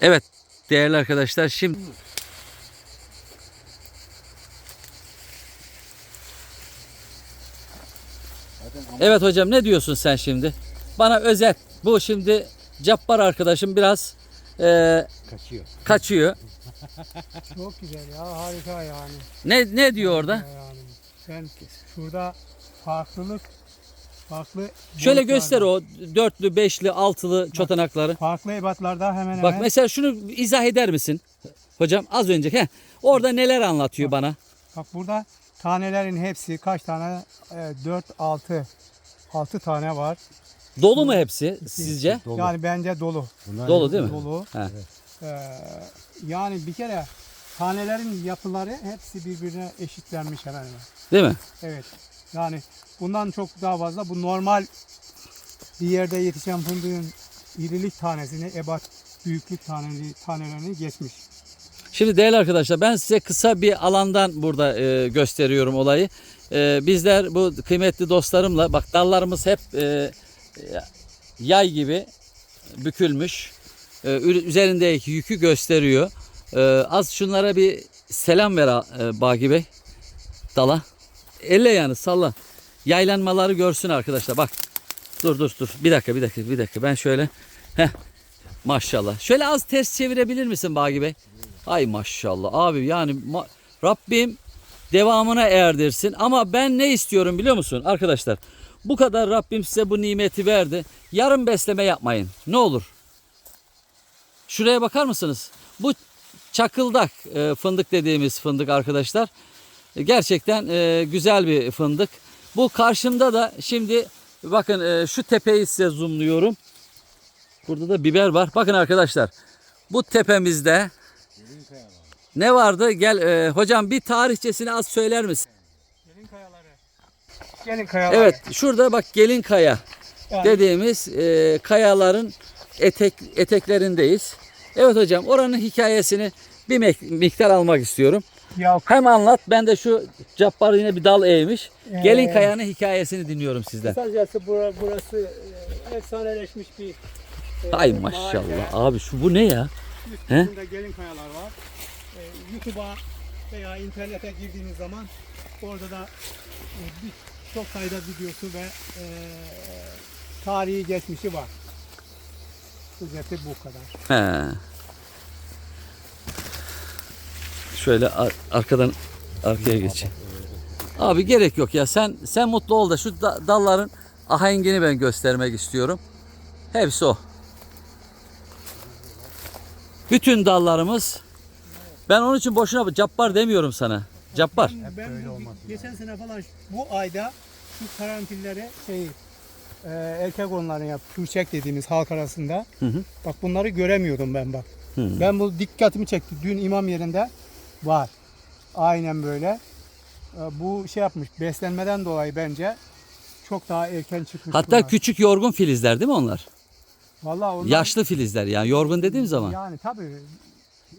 Evet değerli arkadaşlar şimdi Evet hocam ne diyorsun sen şimdi? Bana özet. Bu şimdi Cabbar arkadaşım biraz e, Kaçıyor. kaçıyor. Çok güzel ya harika yani. Ne ne diyor orada? yani. Sen şurada farklılık farklı Şöyle boyutlarda- göster o dörtlü, beşli, altılı çotanakları. Farklı ebatlarda hemen hemen. Bak mesela şunu izah eder misin? Hocam az önce heh, orada neler anlatıyor bana? Bak burada tanelerin hepsi kaç tane? E, 4 6 6 tane var. Dolu mu hepsi sizce? Dolu. Yani bence dolu. Bunlar Dolu değil mi? Dolu. He. Ee, yani bir kere tanelerin yapıları hepsi birbirine eşitlenmiş hemen hemen. Değil mi? Evet. Yani bundan çok daha fazla bu normal bir yerde yetişen fındığın irilik tanesini, ebat büyüklük taneli, tanelerini geçmiş. Şimdi değerli arkadaşlar ben size kısa bir alandan burada e, gösteriyorum olayı. E, bizler bu kıymetli dostlarımla bak dallarımız hep e, e, yay gibi bükülmüş. E, üzerindeki yükü gösteriyor. E, az şunlara bir selam ver e, Bagi Bey. Dala. Elle yani salla. Yaylanmaları görsün arkadaşlar. Bak. Dur dur dur. Bir dakika bir dakika bir dakika. Ben şöyle. Heh. Maşallah. Şöyle az ters çevirebilir misin Bagi Bey? Ay maşallah abi yani ma- Rabbim devamına erdirsin. Ama ben ne istiyorum biliyor musun arkadaşlar? Bu kadar Rabbim size bu nimeti verdi. Yarım besleme yapmayın. Ne olur. Şuraya bakar mısınız? Bu çakıldak e, fındık dediğimiz fındık arkadaşlar. Gerçekten e, güzel bir fındık. Bu karşımda da şimdi bakın e, şu tepeyi size zoomluyorum. Burada da biber var. Bakın arkadaşlar. Bu tepemizde ne vardı? Gel e, hocam bir tarihçesini az söyler misin? Gelin kayaları. Gelin kayaları. Evet şurada bak gelin kaya Yani dediğimiz e, kayaların etek eteklerindeyiz. Evet hocam oranın hikayesini bir miktar almak istiyorum. Ya Hem anlat ben de şu Cabbar yine bir dal eğmiş. Gelin Ee, kayanın hikayesini dinliyorum sizden. Kısacası bura- burası e, efsaneleşmiş bir e, maşallah abi şu bu ne ya? He? Üstünde gelin kayalar var. E, YouTube'a veya internete girdiğiniz zaman orada da e, bir, çok sayıda videosu ve e, tarihi geçmişi var. Özeti bu kadar. He. Şöyle ar- arkadan arkaya geçeyim. Abi gerek yok ya. Sen sen mutlu ol da şu da- dalların ahengini ben göstermek istiyorum. Hepsi o. Bütün dallarımız ben onun için boşuna cabbar demiyorum sana. Cabbar. Ben, bu- geçen sene falan bu ayda şu karanfilleri şey e, erkek onların ya pürçek dediğimiz halk arasında. Hı hı. Bak bunları göremiyordum ben bak. Ben bu dikkatimi çekti. Dün imam yerinde var. Aynen böyle. E, bu şey yapmış beslenmeden dolayı bence çok daha erken çıkmış. Hatta bunlar. küçük yorgun filizler değil mi onlar? Vallahi onlar, Yaşlı filizler yani yorgun dediğim zaman. Yani tabii.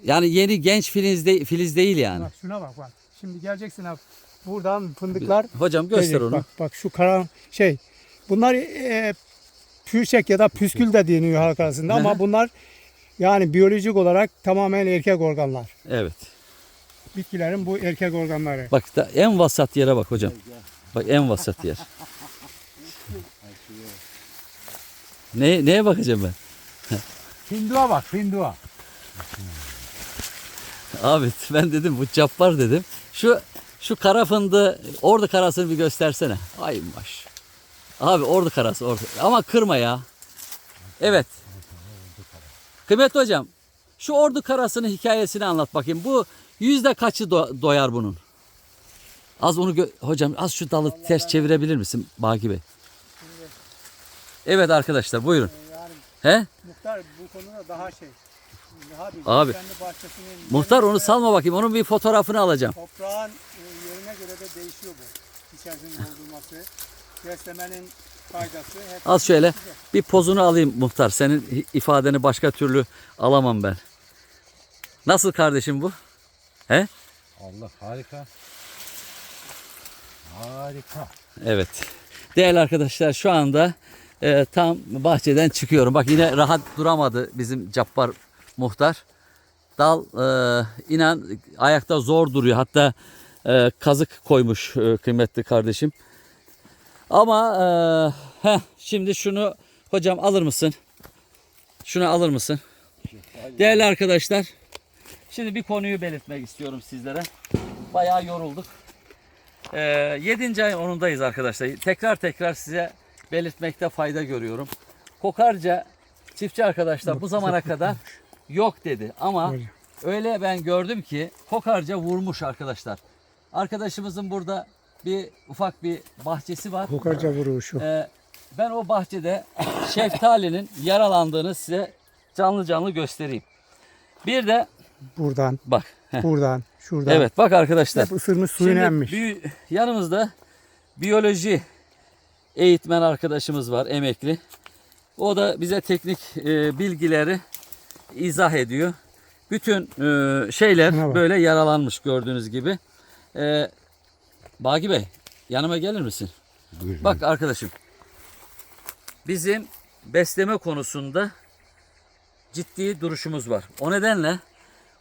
Yani yeni genç filiz, de- filiz değil yani. Bak şuna bak bak. Şimdi geleceksin abi. Buradan fındıklar Hocam göster Gelecek. onu. Bak bak şu kara şey. Bunlar e, pürçek ya da püskül de deniyor halk arasında ama bunlar yani biyolojik olarak tamamen erkek organlar. Evet. Bitkilerin bu erkek organları. Bak da en vasat yere bak hocam. Bak en vasat yer. Ne, neye bakacağım ben? Findua bak findua. Abi ben dedim bu cappar dedim. Şu şu kara fındığı ordu karasını bir göstersene. Ay maş. Abi ordu karası ordu. Ama kırma ya. Evet. Kıymetli hocam. Şu ordu karasının hikayesini anlat bakayım. Bu yüzde kaçı do- doyar bunun? Az onu gö- hocam az şu dalı ters çevirebilir misin Baki Bey? Evet arkadaşlar buyurun. Yani He? muhtar bu konuda daha şey. Daha Abi, kendi bahçesinin Muhtar onu salma bakayım. Onun bir fotoğrafını alacağım. Toprağın e, yerine göre de değişiyor bu. İçerisinin doldurması, beslemenin faydası. hep Az şöyle bir pozunu alayım muhtar. Senin ifadeni başka türlü alamam ben. Nasıl kardeşim bu? He? Allah harika. Harika. Evet. Değerli arkadaşlar şu anda e, tam bahçeden çıkıyorum. Bak yine rahat duramadı bizim Cappar muhtar. Dal e, inan ayakta zor duruyor. Hatta e, kazık koymuş e, kıymetli kardeşim. Ama e, heh, şimdi şunu hocam alır mısın? Şunu alır mısın? Değerli arkadaşlar. Şimdi bir konuyu belirtmek istiyorum sizlere. Bayağı yorulduk. Ee, 7. ayın 10'undayız arkadaşlar. Tekrar tekrar size belirtmekte fayda görüyorum. Kokarca çiftçi arkadaşlar bu zamana kadar yok dedi. Ama öyle ben gördüm ki kokarca vurmuş arkadaşlar. Arkadaşımızın burada bir ufak bir bahçesi var. Kokarca vuruşu. Ee, ben o bahçede şeftalinin yaralandığını size canlı canlı göstereyim. Bir de Buradan, bak. heh, buradan, şuradan. Evet bak arkadaşlar. Hep ısırmış Şimdi emmiş. büyü- yanımızda biyoloji eğitmen arkadaşımız var emekli. O da bize teknik e, bilgileri izah ediyor. Bütün e, şeyler böyle yaralanmış gördüğünüz gibi. E, Bagi Bey yanıma gelir misin? Buyurun. Bak arkadaşım. Bizim besleme konusunda ciddi duruşumuz var. O nedenle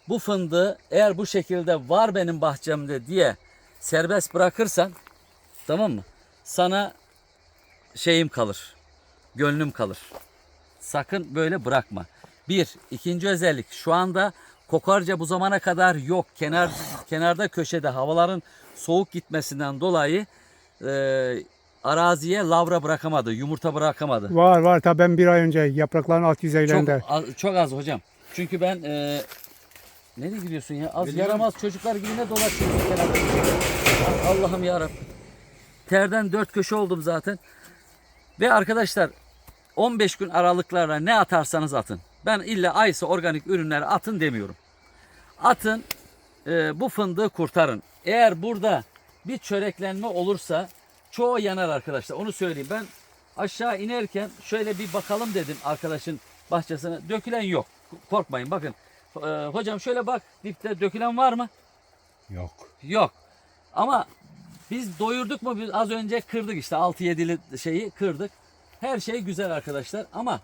bu fındığı eğer bu şekilde var benim bahçemde diye serbest bırakırsan tamam mı? Sana şeyim kalır. Gönlüm kalır. Sakın böyle bırakma. Bir, ikinci özellik şu anda kokarca bu zamana kadar yok. Kenar kenarda köşede havaların soğuk gitmesinden dolayı e, araziye lavra bırakamadı, yumurta bırakamadı. Var var tabi ben bir ay önce yaprakların alt Çok yüzeylerinde. az, çok az hocam. Çünkü ben e, nereye gidiyorsun ya? Az Biliyorum. yaramaz çocuklar gibi ne dolaşıyorsun kenarda? Allah'ım ya Terden dört köşe oldum zaten. Ve arkadaşlar 15 gün aralıklarla ne atarsanız atın. Ben illa aysa organik ürünleri atın demiyorum. Atın e, bu fındığı kurtarın. Eğer burada bir çöreklenme olursa çoğu yanar arkadaşlar. Onu söyleyeyim. Ben aşağı inerken şöyle bir bakalım dedim arkadaşın bahçesine. Dökülen yok. Korkmayın bakın. E, hocam şöyle bak dipte dökülen var mı? Yok. Yok. Ama biz doyurduk mu? Biz az önce kırdık işte 6-7'li şeyi kırdık. Her şey güzel arkadaşlar ama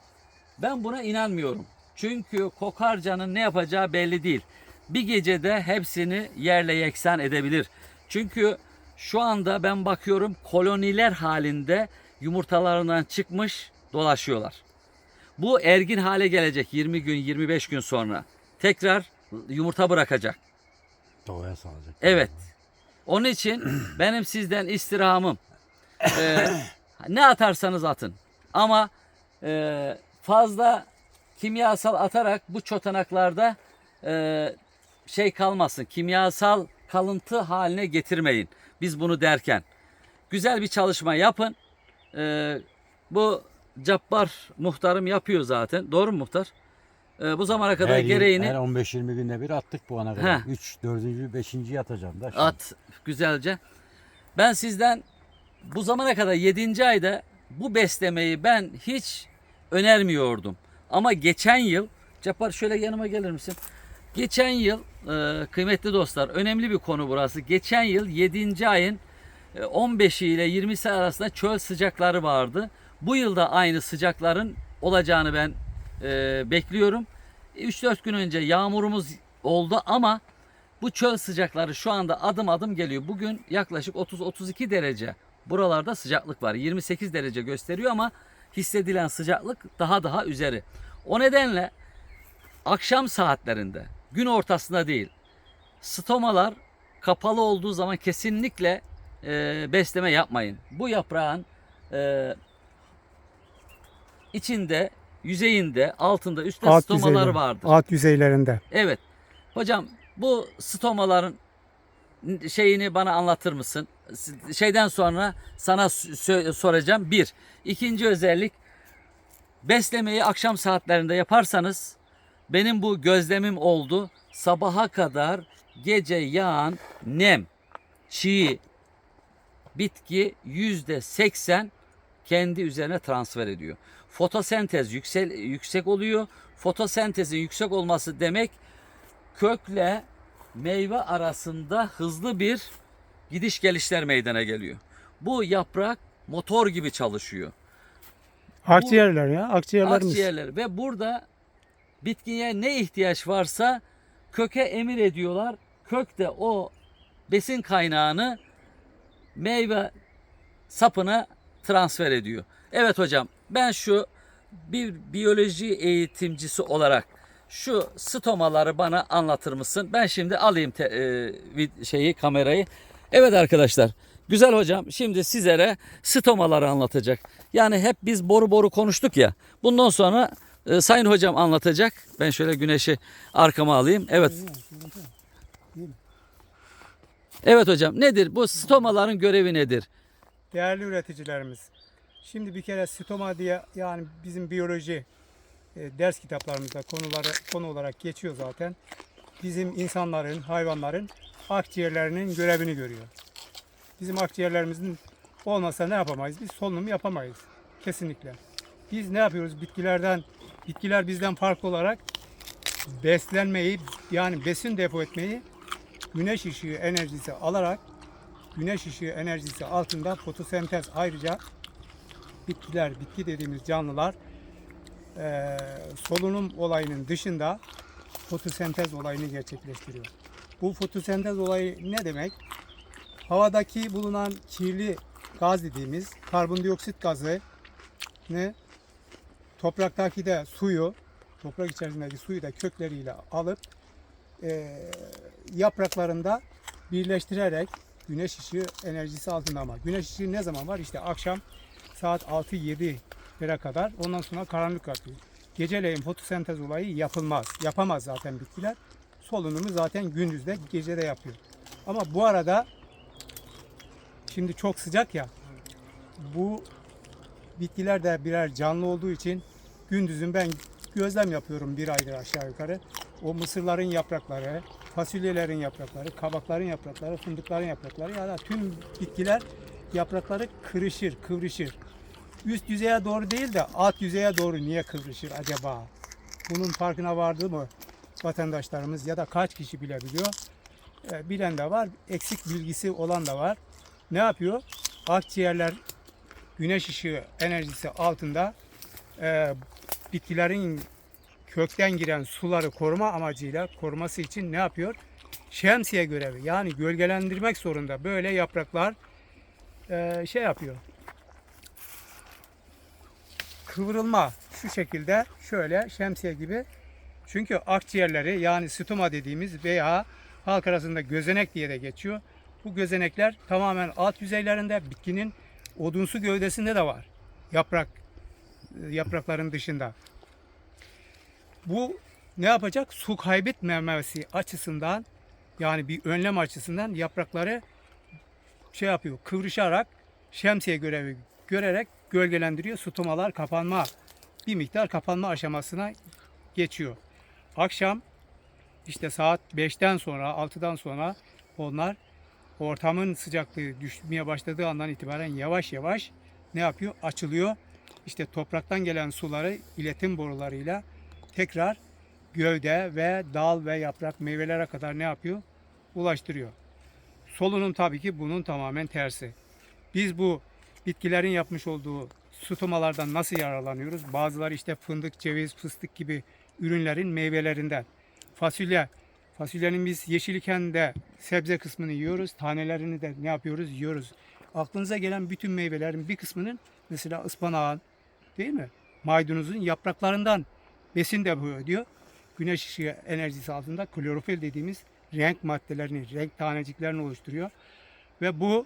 ben buna inanmıyorum. Çünkü kokarcanın ne yapacağı belli değil. Bir gecede hepsini yerle yeksan edebilir. Çünkü şu anda ben bakıyorum koloniler halinde yumurtalarından çıkmış dolaşıyorlar. Bu ergin hale gelecek 20 gün 25 gün sonra. Tekrar yumurta bırakacak. Doğaya salacak. Evet. Onun için benim sizden istirhamım e, ne atarsanız atın. Ama e, fazla kimyasal atarak bu çotanaklarda e, şey kalmasın. Kimyasal kalıntı haline getirmeyin. Biz bunu derken. Güzel bir çalışma yapın. E, bu Cabbar muhtarım yapıyor zaten. Doğru mu muhtar? E, bu zamana kadar Her gereğini Her 15-20 günde bir attık bu ana kadar. He. 3, 4. 5. atacağım da. şimdi. At güzelce. Ben sizden bu zamana kadar 7. ayda bu beslemeyi ben hiç önermiyordum. Ama geçen yıl, Cappar şöyle yanıma gelir misin? Geçen yıl e, kıymetli dostlar önemli bir konu burası. Geçen yıl 7. ayın e, 15'i ile 20'si arasında çöl sıcakları vardı. Bu yılda aynı sıcakların olacağını ben e, bekliyorum. 3-4 gün önce yağmurumuz oldu ama bu çöl sıcakları şu anda adım adım geliyor. Bugün yaklaşık 30-32 derece buralarda sıcaklık var. 28 derece gösteriyor ama hissedilen sıcaklık daha daha üzeri. O nedenle akşam saatlerinde gün ortasında değil stomalar kapalı olduğu zaman kesinlikle e, besleme yapmayın. Bu yaprağın e, içinde, yüzeyinde, altında, üstte Alt stomalar yüzeyler, vardır. alt yüzeylerinde. Evet. Hocam bu stomaların şeyini bana anlatır mısın? Şeyden sonra sana soracağım. Bir. İkinci özellik beslemeyi akşam saatlerinde yaparsanız benim bu gözlemim oldu. Sabaha kadar gece yağan nem, çiğ bitki yüzde seksen kendi üzerine transfer ediyor. Fotosentez yüksel, yüksek oluyor. Fotosentezin yüksek olması demek kökle meyve arasında hızlı bir gidiş gelişler meydana geliyor. Bu yaprak motor gibi çalışıyor. Akciğerler ya. Akciğerlerimiz. Akciğerler ve burada bitkiye ne ihtiyaç varsa köke emir ediyorlar. Kök de o besin kaynağını meyve sapına transfer ediyor. Evet hocam ben şu bir biyoloji eğitimcisi olarak şu stomaları bana anlatır mısın? Ben şimdi alayım te- e, şeyi kamerayı. Evet arkadaşlar. Güzel hocam şimdi sizlere stomaları anlatacak. Yani hep biz boru boru konuştuk ya. Bundan sonra e, sayın hocam anlatacak. Ben şöyle güneşi arkama alayım. Evet. Evet hocam nedir bu stomaların görevi nedir? Değerli üreticilerimiz. Şimdi bir kere stoma diye yani bizim biyoloji e, ders kitaplarımızda konuları konu olarak geçiyor zaten. Bizim insanların, hayvanların akciğerlerinin görevini görüyor. Bizim akciğerlerimizin olmasa ne yapamayız? Biz solunum yapamayız. Kesinlikle. Biz ne yapıyoruz? Bitkilerden, bitkiler bizden farklı olarak beslenmeyi yani besin depo etmeyi güneş ışığı enerjisi alarak güneş ışığı enerjisi altında fotosentez ayrıca bitkiler, bitki dediğimiz canlılar eee, solunum olayının dışında fotosentez olayını gerçekleştiriyor. Bu fotosentez olayı ne demek? Havadaki bulunan kirli gaz dediğimiz karbondioksit gazı ne topraktaki de suyu toprak içerisindeki suyu da kökleriyle alıp eee, yapraklarında birleştirerek güneş ışığı enerjisi altında ama güneş ışığı ne zaman var? İşte akşam saat 6-7'lere kadar ondan sonra karanlık artıyor. Geceleyin fotosentez olayı yapılmaz. Yapamaz zaten bitkiler. Solunumu zaten gündüzde gecede yapıyor. Ama bu arada şimdi çok sıcak ya bu bitkiler de birer canlı olduğu için gündüzün ben gözlem yapıyorum bir aydır aşağı yukarı. O mısırların yaprakları, fasulyelerin yaprakları, kabakların yaprakları, fındıkların yaprakları ya da tüm bitkiler yaprakları kırışır, kıvrışır. Üst yüzeye doğru değil de alt yüzeye doğru niye kıvrışır acaba? Bunun farkına vardı mı vatandaşlarımız ya da kaç kişi bilebiliyor? E, bilen de var, eksik bilgisi olan da var. Ne yapıyor? Akciğerler güneş ışığı enerjisi altında e, bitkilerin kökten giren suları koruma amacıyla koruması için ne yapıyor? Şemsiye görevi yani gölgelendirmek zorunda. Böyle yapraklar e, şey yapıyor. Kıvrılma şu şekilde şöyle şemsiye gibi. Çünkü akciğerleri yani stoma dediğimiz veya halk arasında gözenek diye de geçiyor. Bu gözenekler tamamen alt yüzeylerinde bitkinin odunsu gövdesinde de var. Yaprak e, yaprakların dışında. Bu ne yapacak? Su kaybetmemesi açısından yani bir önlem açısından yaprakları şey yapıyor, kıvrışarak şemsiye görevi görerek gölgelendiriyor. Stomalar kapanma, bir miktar kapanma aşamasına geçiyor. Akşam işte saat 5'ten sonra, 6'dan sonra onlar ortamın sıcaklığı düşmeye başladığı andan itibaren yavaş yavaş ne yapıyor? Açılıyor. İşte topraktan gelen suları iletim borularıyla tekrar gövde ve dal ve yaprak meyvelere kadar ne yapıyor? Ulaştırıyor. Solunum tabii ki bunun tamamen tersi. Biz bu bitkilerin yapmış olduğu stomalardan nasıl yararlanıyoruz? Bazıları işte fındık, ceviz, fıstık gibi ürünlerin meyvelerinden. Fasulye, fasulyenin biz yeşilken de sebze kısmını yiyoruz, tanelerini de ne yapıyoruz? Yiyoruz. Aklınıza gelen bütün meyvelerin bir kısmının mesela ıspanağın değil mi? Maydanozun yapraklarından besin de bu ödüyor. Güneş ışığı enerjisi altında klorofil dediğimiz renk maddelerini, renk taneciklerini oluşturuyor. Ve bu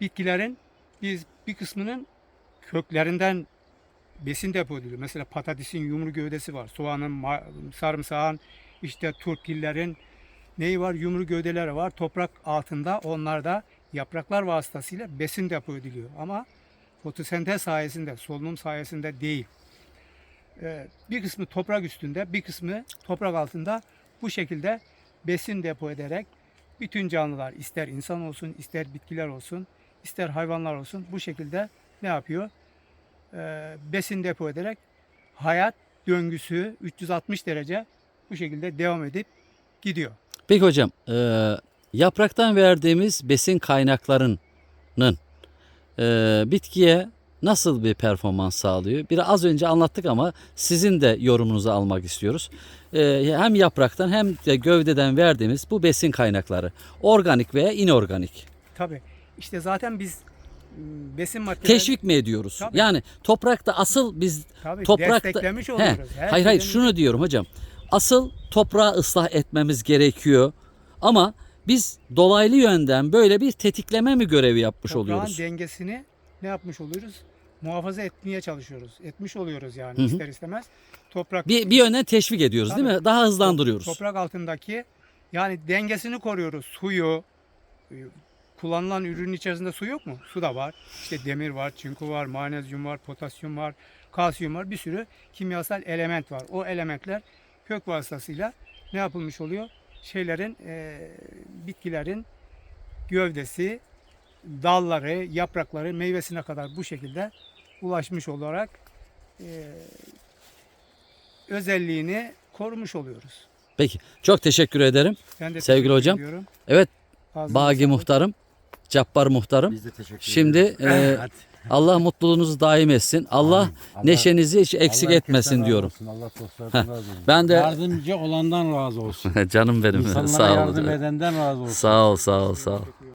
bitkilerin biz bir kısmının köklerinden besin depo ediliyor. Mesela patatesin yumru gövdesi var. Soğanın, sarımsağın, işte turpgillerin neyi var? Yumru gövdeleri var. Toprak altında onlar da yapraklar vasıtasıyla besin depo ediliyor. Ama fotosentez sayesinde, solunum sayesinde değil. Ee, bir kısmı toprak üstünde, bir kısmı toprak altında bu şekilde besin depo ederek bütün canlılar ister insan olsun, ister bitkiler olsun, ister hayvanlar olsun bu şekilde ne yapıyor? Ee, besin depo ederek hayat döngüsü 360 derece bu şekilde devam edip gidiyor. Peki hocam, e, yapraktan verdiğimiz besin kaynaklarının e, bitkiye nasıl bir performans sağlıyor? Bir az önce anlattık ama sizin de yorumunuzu almak istiyoruz. Ee, hem yapraktan hem de gövdeden verdiğimiz bu besin kaynakları organik veya inorganik. Tabii. İşte zaten biz m, besin maddeleri Teşvik mi ediyoruz? Tabii. Yani toprakta asıl biz tabii toprakta desteklemiş He, oluyoruz. Her hayır hayır şunu diyorum hocam. Asıl toprağı ıslah etmemiz gerekiyor. Ama biz dolaylı yönden böyle bir tetikleme mi görevi yapmış toprağın oluyoruz? dengesini ne yapmış oluyoruz? Muhafaza etmeye çalışıyoruz. Etmiş oluyoruz yani Hı hı. ister istemez. Toprak Bir, bir yönden teşvik ediyoruz değil mi? Daha hızlandırıyoruz. Toprak altındaki yani dengesini koruyoruz. Suyu, e, kullanılan ürünün içerisinde su yok mu? Su da var. İşte demir var, çinko var, magnezyum var, potasyum var, kalsiyum var. Bir sürü kimyasal element var. O elementler kök vasıtasıyla ne yapılmış oluyor? Şeylerin, e, bitkilerin gövdesi, dalları, yaprakları, meyvesine kadar bu şekilde ulaşmış olarak e, özelliğini korumuş oluyoruz. Peki. Çok teşekkür ederim. Ben de Sevgili teşekkür hocam, ediyorum. Evet. Ağzına Bagi sağlık. muhtarım, Cappar muhtarım. Biz de teşekkür Şimdi ederiz. e, Hadi. Allah mutluluğunuzu daim etsin. Allah. Allah- neşenizi hiç eksik Allah etmesin razı diyorum. olsun, Allah dostlarından razı olsun. Ben de- Yardımcı olandan razı olsun. Canım benim. İnsanlara sağ ol. yardım edenden razı olsun. Sağ ol, sağ ol, sağ ol.